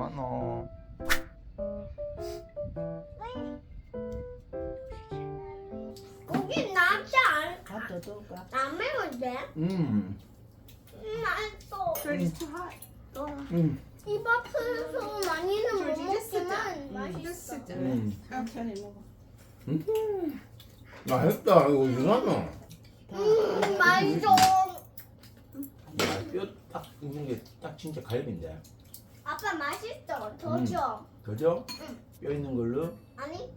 뭐하노? 고기 나지 않, 밥더 넣을까? 안 매운데? 음, 음, 맛있어. It's too hot. 음, 입 아프서 많이는 못 먹지만 맛있어. down. 음. 천천히 먹어. 음. 맛있다. 이거 어디가노? 음, 맛있어. 야, 뼈딱 있는 게 딱 진짜 갈비인데. 아빠 맛있어. 더 음. 줘. 그죠? 응. 뼈 있는 걸로. 아니?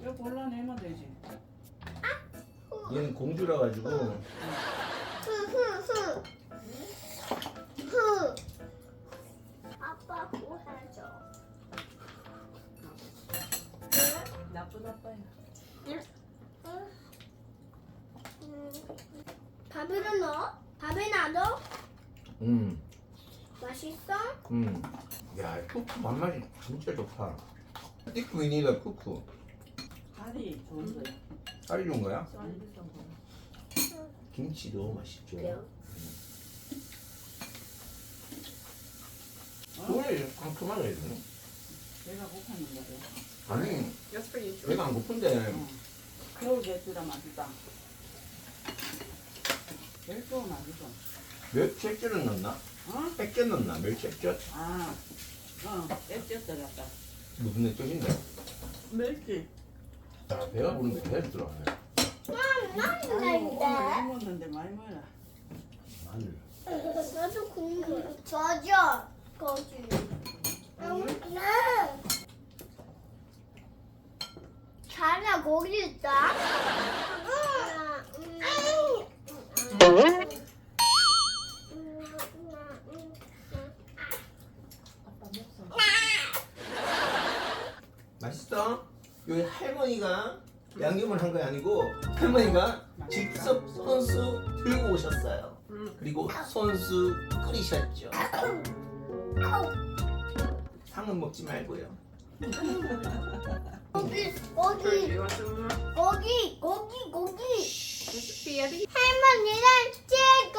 이거 골라내면 되지. 얘는 공주라 가지고 흐흐흐. 흐. 아빠 구해줘. 나쁜 아빠야. 음. 밥을 넣어? 밥에 놔둬? 음, 맛있어? 음. 야, 쿠쿠 맛맛이 진짜 좋다. 띠꾸이니가 쿠쿠. 다리 좋은 거야. 쌀이 좋은 거야? 거야. 김치도 맛있죠. 그래요? 상큼하게 해야 되나? 내가 고파는 거래. 아니, That's for you. 배가 안 고픈데. 응. 겨울 배추라 맛있다. 멸치 맛있어. 멸치액젓은 넣나? 어? 액젓 넣나? 멸치 액젓? 아, 어, 액젓 들어갔다. 무슨 액젓인데? 멸치. 야, 배가 부른데 계속 들어가네. 있는데. 먹었는데 많이 먹어라. 마늘. 나도 국물. 저죠. 거기. 음, 네. 자나 거기 있다. 음, 음, 아빠 먹어. 맛있어? 여기 할머니가 양념을 한게 아니고 할머니가 직접 손수 들고 오셨어요. 그리고 손수 끓이셨죠. 상은 먹지 말고요. more? 거기 거기 거기 Spaghetti? 할머니랑 최고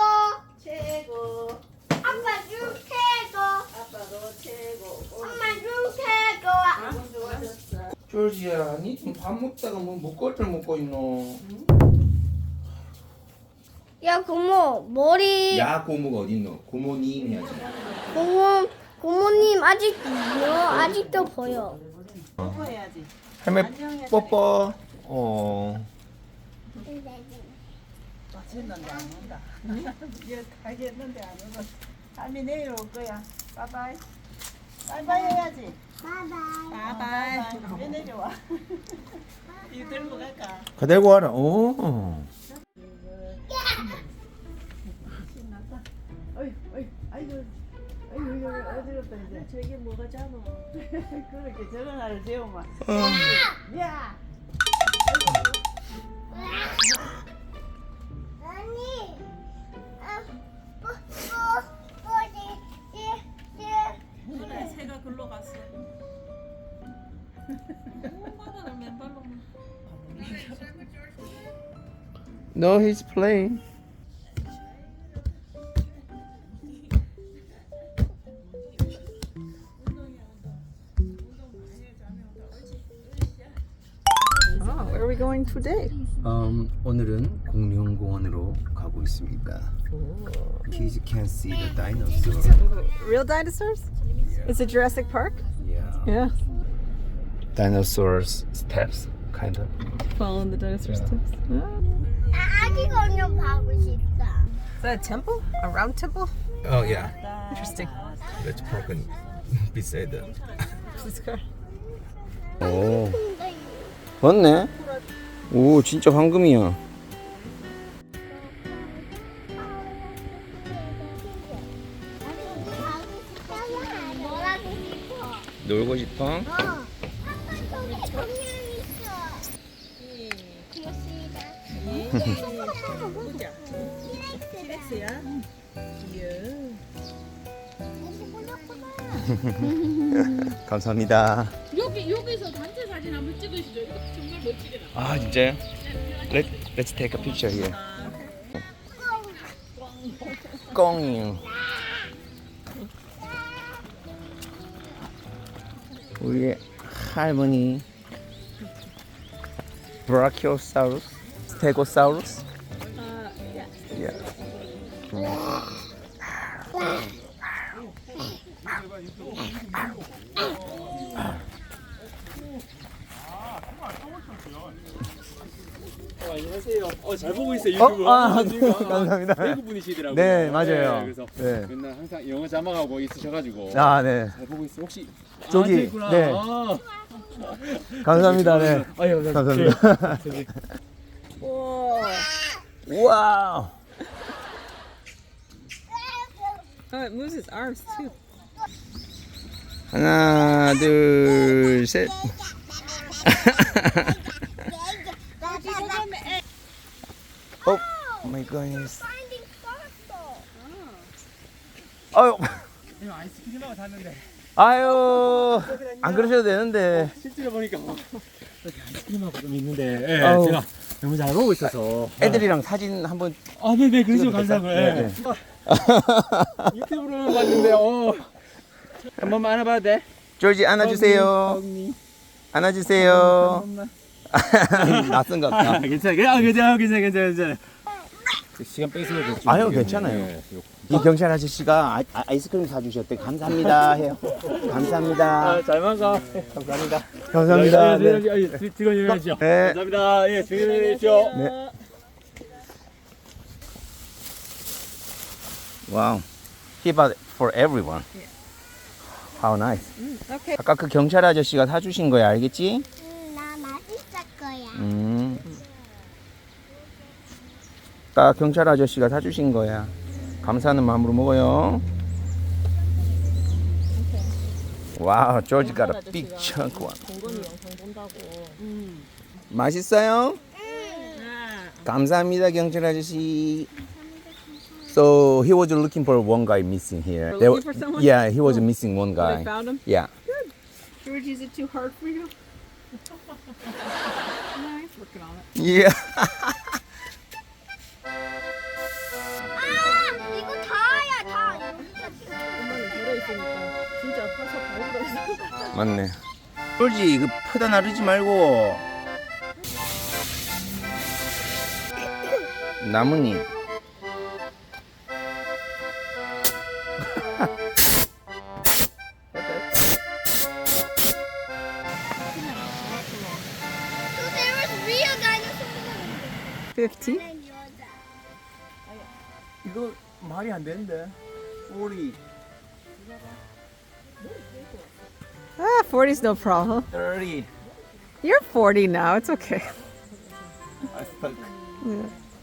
최고. 아빠 좀 최고 아빠도 최고. 엄마 좀 최고 조지야, 니 지금 밥 먹다가 뭐 먹거리를 먹고 있노? 야 고모 머리 야, 고모가 어디 있노? 고모님이야지. 고모 고모님 아직 뭐 아직도 보여 뽀뽀해야지. 안녕해. 뽀뽀. 어. 맛있는데 안 온다. 얘 가겠는데 안 오고. 할미 내일 올 거야. 바이바이. 바이바이 해야지. 바이바이 바이바이. 왜 내려와? 이거 들고 갈까? 가 데리고 와라. 오. 신났다. 어이, 어이, 아이고, 아이고, 이거 어지럽다 이제. 저게 뭐가 잡아? 그렇게 저런 날을 재우면. 야. 아 No, he's playing. Oh, where are we going today? Um, 오늘은 공룡공원으로 가고 있습니다. Kids can see the dinosaur. Real dinosaurs? Is it Jurassic Park? Yeah. Yeah. Dinosaurs steps, kind of. Following the dinosaur steps. 아, 아기 공룡 가고 싶다. Is that a temple? A round temple? Oh yeah. Interesting. Let's park on beside the. This car. 오, 맞네. 오, 진짜 황금이야. 뭐라고 싶어? 놀고 싶어? 어. 티렉스야? 감사합니다. 여기 여기서 단체 사진 한번 찍으시죠. 이거 정말 멋지게 나. 아 진짜요? Let Let's take a picture here. 꽁이. 우리의 할머니 브라키오사우루스 스테고사우루스 예. 어, 안녕하세요. 어, 잘 보고 있어요. 어? 유튜브. 아, 지금. 감사합니다. 외국 분이시더라고요. 네, 맞아요. 그래서 네. 맨날 항상 영어 자막하고 있으셔가지고 아, 네. 잘 보고 있어요. 혹시 저기, 아. 네. 아, 감사합니다. 네. 아유, 감사합니다. 저기 와우. Oh, it moves his arms too. 하나, 둘, 셋. 어, 마이 갓. Finding fossil. 아유. 이거 아이스크림하고 샀는데 아유. 안 그러셔도 되는데. 실제로 보니까 어, 이렇게 아이스크림하고 좀 있는데 예, 아우. 제가 너무 잘 보고 있어서 애들이랑 사진 한번 아, 네네, 그러시면 찍어도 감사하고요. 될까? 예. 네, 유튜브로는 봤는데 어. 한 번만 안아봐도 돼? 조지 안아주세요. 언니. 안아주세요. 번만. 낯선 것 아, 같다. 괜찮아, 아, 괜찮아, 괜찮아, 괜찮아, 괜찮아. 시간 뺏어도 됐죠. 아유, 괜찮아요. 이 경찰 아저씨가 아, 아이스크림 사주셨대. 감사합니다. 해요. 감사합니다. 아, 잘 먹어. 감사합니다. 감사합니다. 네. 네. 네. 직원 일하시죠. 네. 감사합니다. 예, 즐거운 일하십시오. 네. Wow. He bought for everyone. How nice. Okay. 아까 그 경찰 아저씨가 사주신 거야, 알겠지? 음, 나 맛있을 거야. 음. 아까 경찰 아저씨가 사주신 거야. 감사하는 마음으로 먹어요. 와우, 조지 got a big chunk one. 동건이 영상 본다고. 맛있어요? 감사합니다, 경찰 아저씨. So he was looking for one guy missing here. For There looking for someone? Yeah, he was missing one Oh, they guy. found him. Yeah. George, is it too hard for you? no, he's working on it. Yeah. 있으니까 진짜 파서 밟으러 있어. 맞네. 조지, 그 퍼다 나르지 말고. 나뭇잎. So there was real dinosaurs. Fifty. And yours. 이거 말이 안 되는데. 우리 Ah, 40's no problem. 30. You're 40 now. It's okay. I stuck.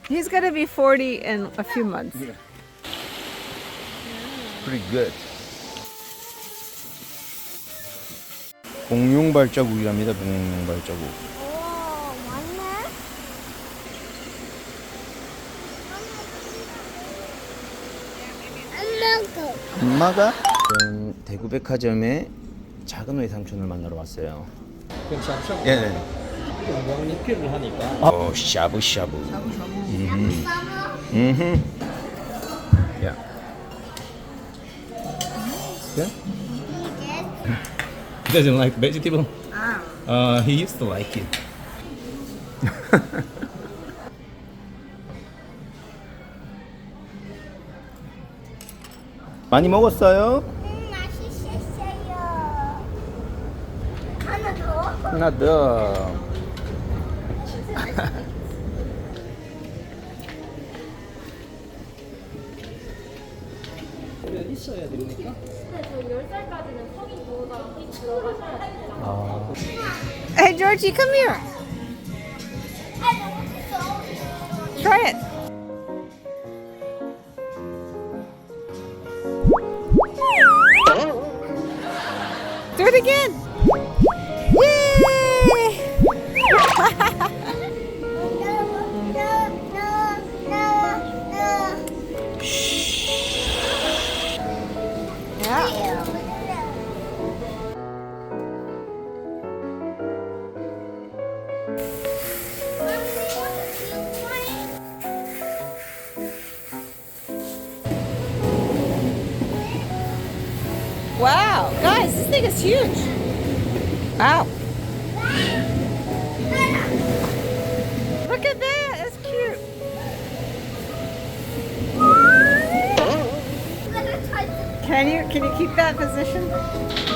He's gonna be 40 in a few months. Pretty good. 공룡 발자국이랍니다. 공룡 발자국. 오, 맞네. 엄마가. 대구 백화점에 작은 외삼촌을 만나러 왔어요. 괜찮죠? 예. 네. 건강 리필을 하니까. 어, 샤브샤브. 음. 음. 야. Yeah? He doesn't like vegetable. Uh, he used to like it. 많이 먹었어요? 음. 하나 더? 하나 더. Hey, Georgie, come here. Try it. Thing is huge. Ow! Look at that! It's cute. Can you can you keep that position?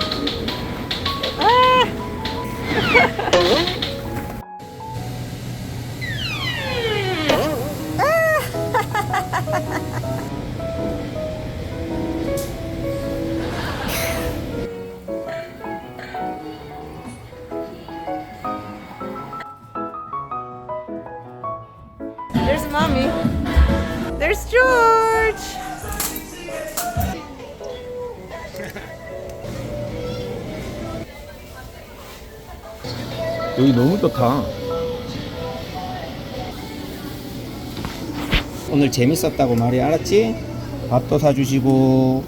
여기 너무 좋다. 오늘 재밌었다고 말이 알았지? 밥도 사주시고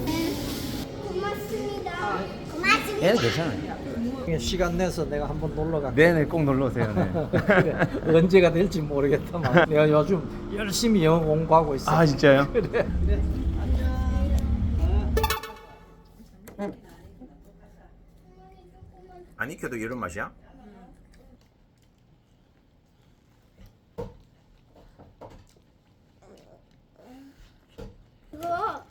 고맙습니다. 고맙습니다. 얘는 괜찮아요 시간 내서 내가 한번 놀러 갈게. 네네 꼭 놀러 오세요. 네. 그래. 언제가 될지 모르겠다만 내가 요즘 열심히 영어 공부하고 있어. 아 진짜요? 그래. 안 익혀도 이런 맛이야? 이거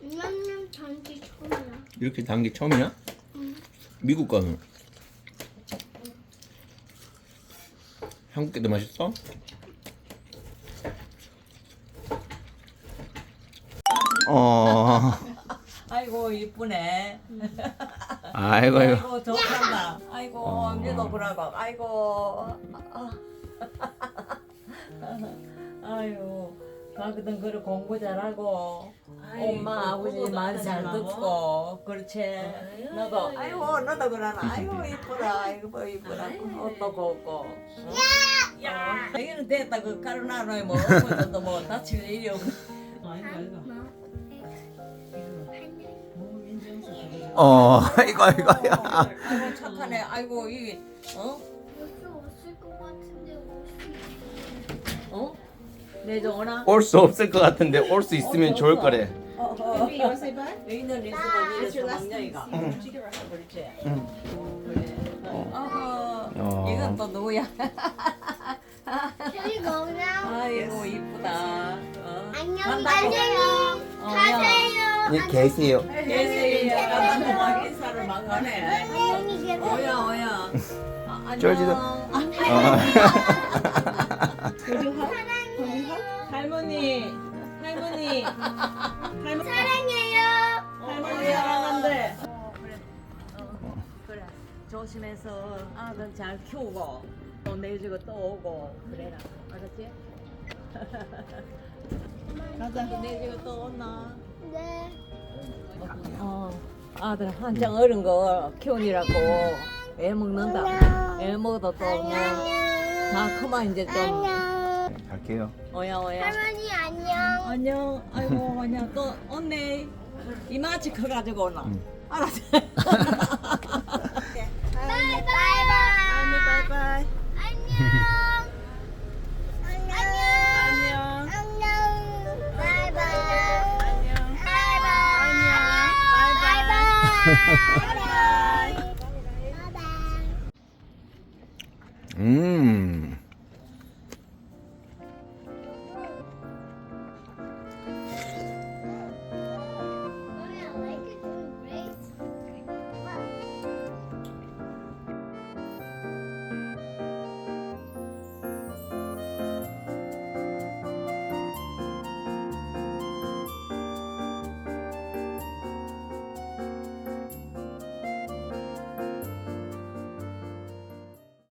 냠냠 전지 처음 이렇게 단 게 처음이야? 미국 거는 한국 게도 맛있어? 어 아이고 이쁘네. 아이고 아이고 아이고 좋단다. 아이고 어. 언니도 그러고. 아이고. 아. 아유. 가거든 그래 공부 잘하고 엄마 아버지 말 잘 듣고 그렇지. 너도 아이고 너도 그러나. 아이고 이쁘다. 아이고 뭐 이쁘다. 옷도 곱고. 야! 여기는 됐다. 그 카르나노에 뭐 어머니도 뭐 다칠 일이 없고 아이고 아이고. 어 아이고 아이고 착하네. 아이고 이 어? 여기 없을 것 같은데 옷이. 어? 내 정원아 올 수 없을 것 같은데 올 수 있으면 좋을 거래 어, 어. 여기 있는 리스본 이래서 막내이가 그렇지 응. 어허 어. 이건 또 누구야. 저기 거기랑 아이고 이쁘다. 어. 안녕 간다. 가세요. 어, 가세요. 네 계세요. 계세요. 간다 인사를 막 하네. 안녕히 계세요. 오야 오야. 아, 안녕. 쫄지도. 안녕 할머니, 할머니, 사랑해요. 할머니 사랑한대. 그래. 어, 그래. 조심해서 아들 잘 키우고 또 내주고 또 오고 그래라. 알았지? 가자. 내주고 또 온나. 네. 어. 아들 한창 어른 거 키우니라고 애 먹는다. 애 먹어도 또뭐다 크면 이제 좀. 갈게요 오야 오야. 할머니 안녕. 안녕. 아이고 그냥 또 언니 이마 치 커 가지고 오나. 응. 알았지?